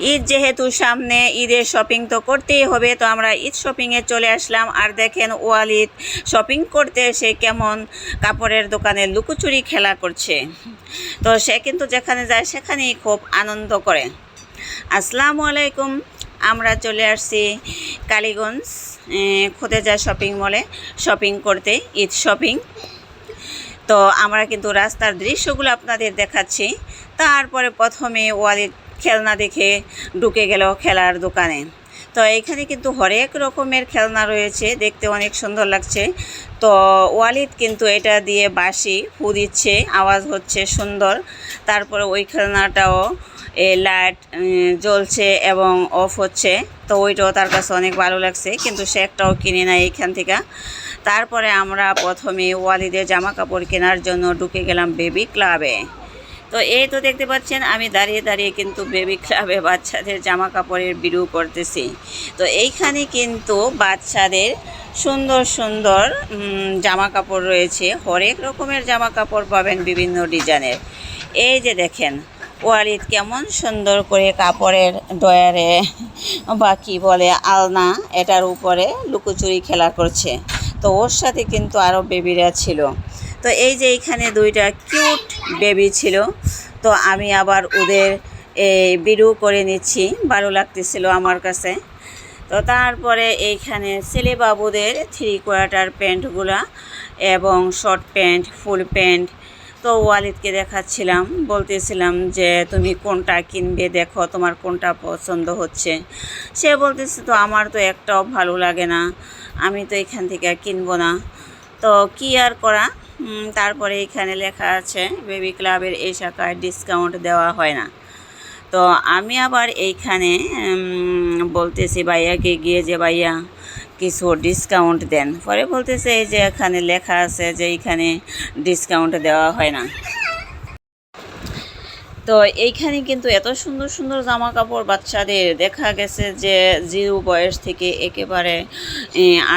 ঈদ যেহেতু সামনে, ঈদের শপিং তো করতেই হবে, তো আমরা ঈদ শপিংয়ে চলে আসলাম। আর দেখেন ওয়ালিদ শপিং করতে এসে কেমন কাপড়ের দোকানে লুকোচুরি খেলা করছে। তো সে কিন্তু যেখানে যায় সেখানেই খুব আনন্দ করে। আসসালামু আলাইকুম, আমরা চলে আসছি কালীগঞ্জ খোদেজা শপিং মলে শপিং করতে, ঈদ শপিং তো আমরা কিন্তু রাস্তার দৃশ্যগুলো আপনাদের দেখাচ্ছি। তারপরে প্রথমে ওয়ালিদ খেলনা দেখে ঢুকে গেল খেলার দোকানে। তো এখানে কিন্তু হরেক রকমের খেলনা রয়েছে, দেখতে অনেক সুন্দর লাগছে। তো ওয়ালিদ কিন্তু এটা দিয়ে বাঁশি ফু দিচ্ছে, আওয়াজ হচ্ছে সুন্দর। তারপরে ওই খেলনাটাও এ লাইট জ্বলছে এবং অফ হচ্ছে। তো ওইটাও তার কাছে অনেক ভালো লাগছে, কিন্তু সে একটাও কিনে নেয় এইখান থেকে। তারপরে আমরা প্রথমে ওয়ালিদের জামা কাপড় কেনার জন্য ঢুকে গেলাম বেবি ক্লাবে। তো এই তো দেখতে পাচ্ছেন, আমি দাঁড়িয়ে দাঁড়িয়ে কিন্তু বেবি ক্লাবে বাচ্চাদের জামা কাপড়ের বিরু করতেছি। তো এইখানে কিন্তু বাচ্চাদের সুন্দর সুন্দর জামা কাপড় রয়েছে। হরেক রকমের জামা কাপড় পাবেন বিভিন্ন ডিজাইনের। এই যে দেখেন, ওয়ালিদ কেমন সুন্দর করে কাপড়ের ডয়ারে, বা কী বলে, আলনা, এটার উপরে লুকোচুরি খেলা করছে। তো ওর সাথে কিন্তু আরও বেবিরা ছিল। তো এই যে এইখানে দুইটা কিউট বেবি ছিল, তো আমি আবার ওদের এই বিরু করে নিচ্ছি, ভালো লাগতেছিল আমার কাছে। তো তারপরে এইখানে ছেলে বাবুদের থ্রি কোয়ার্টার প্যান্টগুলা এবং শর্ট প্যান্ট ফুল প্যান্ট তো ওয়ালিদকে দেখাচ্ছিলাম, বলতেছিলাম যে, তুমি কোনটা কিনবে? দেখো, তোমার কোনটা পছন্দ হচ্ছে? সে বলতেছে, তো আমার তো একটাও ভালো লাগে না, আমি তো এখান থেকে কিনবো না। তো কি আর করা? তারপরে এখানে লেখা আছে বেবি ক্লাবের এই শাখায় ডিসকাউন্ট দেওয়া হয় না। তো আমি আবার এইখানে বলতেছি, ভাইয়াকে গিয়ে যে ভাইয়া কিছু ডিসকাউন্ট দেন। পরে বলতেছে, এই যে এখানে লেখা আছে যে এইখানে ডিসকাউন্ট দেওয়া হয় না। তো এইখানে কিন্তু এত সুন্দর সুন্দর জামা কাপড় বাচ্চাদের দেখা গেছে যে জিরো বয়স থেকে একেবারে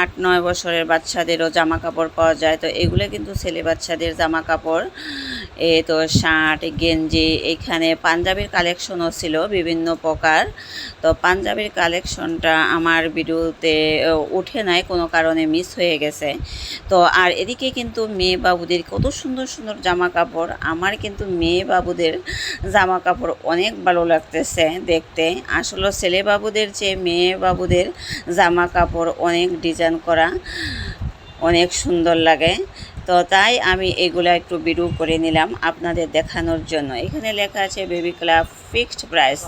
আট, নয় বছরের বাচ্চাদেরও জামা কাপড় পাওয়া যায়। তো এগুলো কিন্তু ছেলে বাচ্চাদের জামা কাপড় এ তো শার্ট, গেঞ্জি এইখানে পাঞ্জাবির কালেকশনও ছিল বিভিন্ন প্রকার। তো পাঞ্জাবির কালেকশনটা আমার ভিডিওতে উঠে নাই, কোনো কারণে মিস হয়ে গেছে। তো আর এদিকে কিন্তু মেয়ে বাবুদের কত সুন্দর সুন্দর জামা কাপড় আমার কিন্তু মেয়ে বাবুদের জামা কাপড় অনেক ভালো লাগতেছে দেখতে। আসলে ছেলে বাবুদের চেয়ে মেয়ে বাবুদের জামা কাপড় অনেক ডিজাইন করা, অনেক সুন্দর লাগে। তো তাই আমি এগুলো একটু বিরু করে নিলাম আপনাদের দেখানোর জন্য। এখানে লেখা আছে বেবি ক্লাব ফিক্সড প্রাইস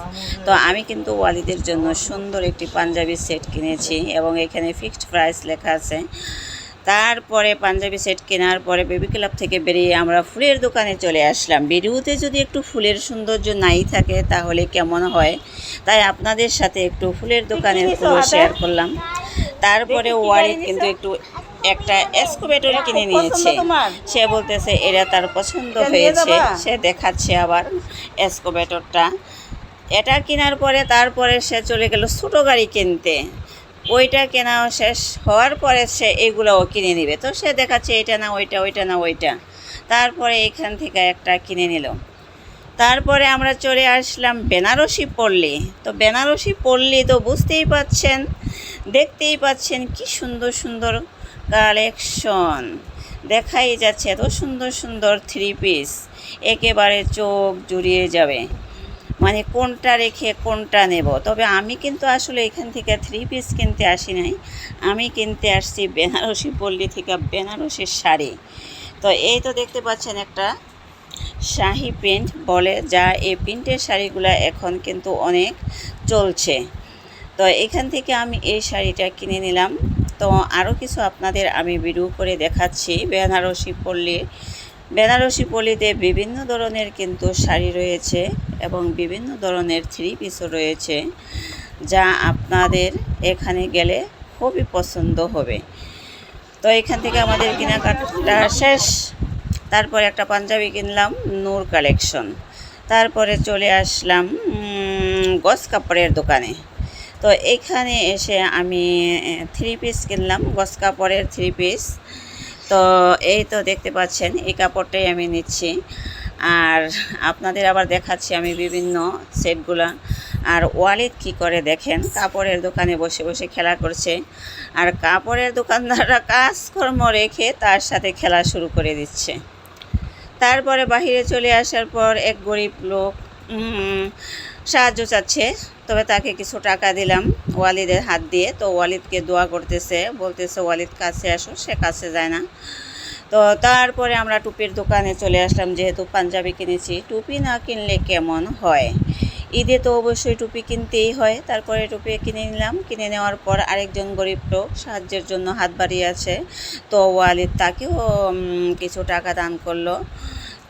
তো আমি কিন্তু ওয়ালিদের জন্য সুন্দর একটি পাঞ্জাবি সেট কিনেছি এবং এখানে ফিক্সড প্রাইস লেখা আছে। তারপরে পাঞ্জাবি সেট কেনার পরে বেবি ক্লাব থেকে বেরিয়ে আমরা ফুলের দোকানে চলে আসলাম। ভিডিওতে যদি একটু ফুলের সৌন্দর্য নাই থাকে তাহলে কেমন হয়? তাই আপনাদের সাথে একটু ফুলের দোকানের ফুলও শেয়ার করলাম। তারপরে ওয়ারিদ কিন্তু একটু একটা এসকোভেটর কিনে নিয়েছে। সে বলতেছে এরা তার পছন্দ হয়েছে। সে দেখাচ্ছে আবার এসকোভেটরটা এটা কেনার পরে তারপরে সে চলে গেল ছোটো গাড়ি কিনতে। ওইটা কেনাও শেষ হওয়ার পরে সে এগুলোও কিনে নিবে। তো সে দেখাচ্ছে এটা না ওইটা ওইটা না ওইটা। তারপরে এখান থেকে একটা কিনে নিল। তারপরে আমরা চলে আসলাম বেনারসি পল্লী। তো বেনারসি পল্লী তো বুঝতেই পাচ্ছেন দেখতেই পাচ্ছেন কি সুন্দর সুন্দর কালেকশন। দেখাই যাচ্ছে এত সুন্দর সুন্দর থ্রি পিস একেবারে চোখ জুড়িয়ে যাবে। মানে কোনটা রেখে কোনটা নেব? তবে আমি কিন্তু আসলে এখান থেকে থ্রি পিস কিনতে আসি নাই। আমি কিনতে আসছি বেনারসি পল্লী থেকে বেনারসির শাড়ি। তো এই তো দেখতে পাচ্ছেন একটা শাহি প্রিন্ট বলে, যা এই প্রিন্টের শাড়িগুলো এখন কিন্তু অনেক চলছে। তো এখান থেকে আমি এই শাড়িটা কিনে নিলাম। তো আরও কিছু আপনাদের আমি ভিডিও করে দেখাচ্ছি। বেনারসি পল্লী, বেনারসি পল্লীতে বিভিন্ন ধরনের কিন্তু শাড়ি রয়েছে এবং বিভিন্ন ধরনের থ্রি পিসও রয়েছে, যা আপনাদের এখানে গেলে খুবই পছন্দ হবে। তো এখান থেকে আমাদের কেনাকাটা শেষ। তারপরে একটা পাঞ্জাবি কিনলাম, নূর কালেকশন। তারপরে চলে আসলাম গস কাপড়ের দোকানে। তো এখানে এসে আমি থ্রি পিস কিনলাম, গস কাপড়ের থ্রি পিস তো এই তো দেখতে পাচ্ছেন, এই কাপড়টাই আমি নিচ্ছি। আর আপনাদের আবার দেখাচ্ছি আমি বিভিন্ন সেটগুলা। আর ওয়ালিদ কি করে দেখেন, কাপড়ের দোকানে বসে বসে খেলা করছে। আর কাপড়ের দোকানদাররা কাজকর্ম রেখে তার সাথে খেলা শুরু করে দিচ্ছে। তারপরে বাহিরে চলে আসার পর এক গরিব লোক সাহায্য চাচ্ছে। তবে তাকে কিছু টাকা দিলাম ওয়ালিদের হাত দিয়ে। তো ওয়ালিদকে দোয়া করতেছে, বলতেছে, ওয়ালিদ কাছে আসো, সে কাছে যায় না। তো তারপরে আমরা টুপির দোকানে চলে আসলাম, যেহেতু পাঞ্জাবি কিনেছি। টুপি না কিনলে কেমন হয়? ঈদে তো অবশ্যই টুপি কিনতেই হয়। তারপরে টুপি কিনে নিলাম। কিনে নেওয়ার পর আরেকজন গরিব লোক সাহায্যের জন্য হাত বাড়িয়ে আছে। তো ওয়ালিদ তাকেও কিছু টাকা দান করল।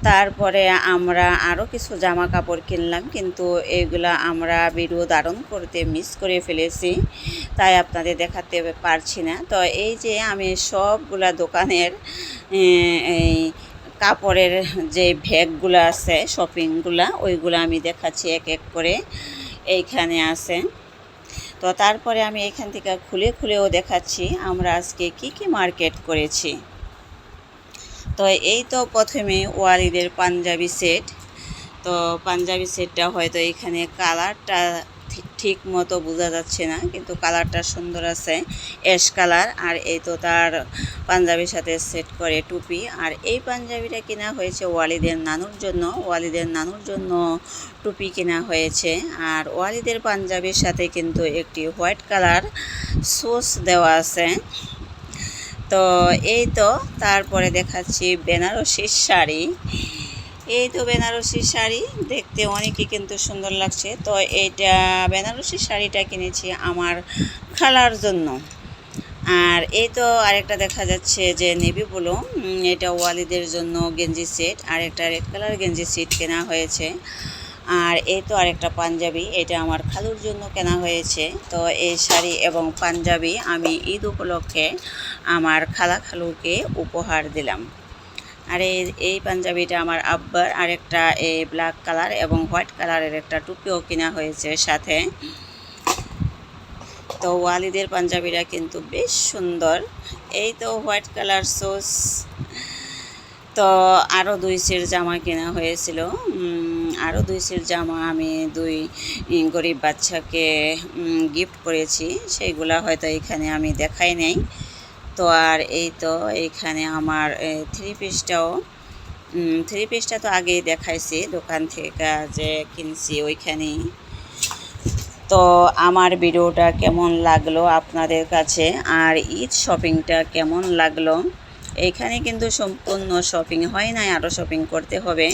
তারপরে আমরা আরও কিছু জামা কাপড় কিনলাম, কিন্তু এইগুলা আমরা ভিডিও ধারণ করতে মিস করে ফেলেছি, তাই আপনাদের দেখাতে পারছি না। তো এই যে আমি সবগুলা দোকানের এই কাপড়ের যে ভ্যাগগুলো আছে শপিংগুলা ওইগুলো আমি দেখাচ্ছি এক এক করে এইখানে আছে। তো তারপরে আমি এখান থেকে খুলে খুলেও দেখাচ্ছি, আমরা আজকে কি কি মার্কেট করেছি। তো এই তো প্রথমে ওয়ালিদের পাঞ্জাবি সেট। তো পাঞ্জাবি সেটটা হয়তো এখানে কালারটা ঠিক মতো বোঝা যাচ্ছে না, কিন্তু কালারটা সুন্দর আছে। অ্যাশ কালার, আর এই তো তার পাঞ্জাবির সাথে সেট করে টুপি। আর এই পাঞ্জাবিটা কেনা হয়েছে ওয়ালিদের নানুর জন্য। ওয়ালিদের নানুর জন্য টুপি কেনা হয়েছে। আর ওয়ালিদের পাঞ্জাবির সাথে কিন্তু একটি হোয়াইট কালার সোস দেওয়া আছে। তো এই তো তারপরে দেখাচ্ছি বেনারসির শাড়ি। এই তো বেনারসি শাড়ি, দেখতে অনেকই কিন্তু সুন্দর লাগছে। তো এইটা বেনারসি শাড়িটা কিনেছি আমার খালার জন্য। আর এই তো আরেকটা দেখা যাচ্ছে যে নেভি ব্লু এটা ওয়ালিদের জন্য গেঞ্জি সেট আর একটা রেড কালার গেঞ্জি সেট কেনা হয়েছে। আর এই তো আরেকটা পাঞ্জাবি, এটা আমার খালুর জন্য কেনা হয়েছে। তো এই শাড়ি এবং পাঞ্জাবি আমি ঈদ উপলক্ষে আমার খালা খালুকে উপহার দিলাম। আর এই এই পাঞ্জাবিটা আমার আব্বার আরেকটা এই ব্ল্যাক কালার এবং হোয়াইট কালারের একটা টুপিও কেনা হয়েছে সাথে। তো ওয়ালিদের পাঞ্জাবিটা কিন্তু বেশ সুন্দর। এই তো হোয়াইট কালার সোস তো আরও দুই সেট জামা কেনা হয়েছিল। আরও দুই সেট জামা আমি দুই গরিব বাচ্চাকে গিফট করেছি। সেইগুলা হয়তো এখানে আমি দেখাই নাই। তো আর এই তো এইখানে আমার থ্রি পিসটাও থ্রি পিসটা তো আগেই দেখাইছি দোকান থেকে যে কিনছি ওইখানেই। তো আমার ভিডিওটা কেমন লাগল আপনাদের কাছে? আর ঈদ শপিংটা কেমন লাগল? এইখানে কিন্তু সম্পূর্ণ শপিং হয় নাই, আরও শপিং করতে হবে।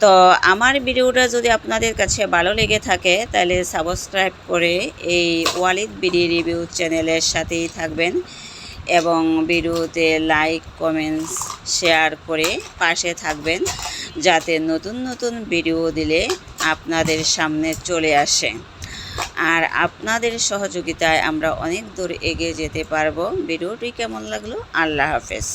তো আমার ভিডিওটা যদি আপনাদের কাছে ভালো লেগে থাকে, তাহলে সাবস্ক্রাইব করে এই ওয়ালিদ বিডি রিভিউ চ্যানেলের সাথেই থাকবেন এবং ভিডিওতে লাইক কমেন্টস শেয়ার করে পাশে থাকবেন যাতে নতুন নতুন ভিডিও দিলে আপনাদের সামনে চলে আসে। আর আপনাদের সহযোগিতায় আমরা অনেক দূর এগিয়ে যেতে পারব। ভিডিওটি কেমন লাগল? আল্লাহ হাফেজ।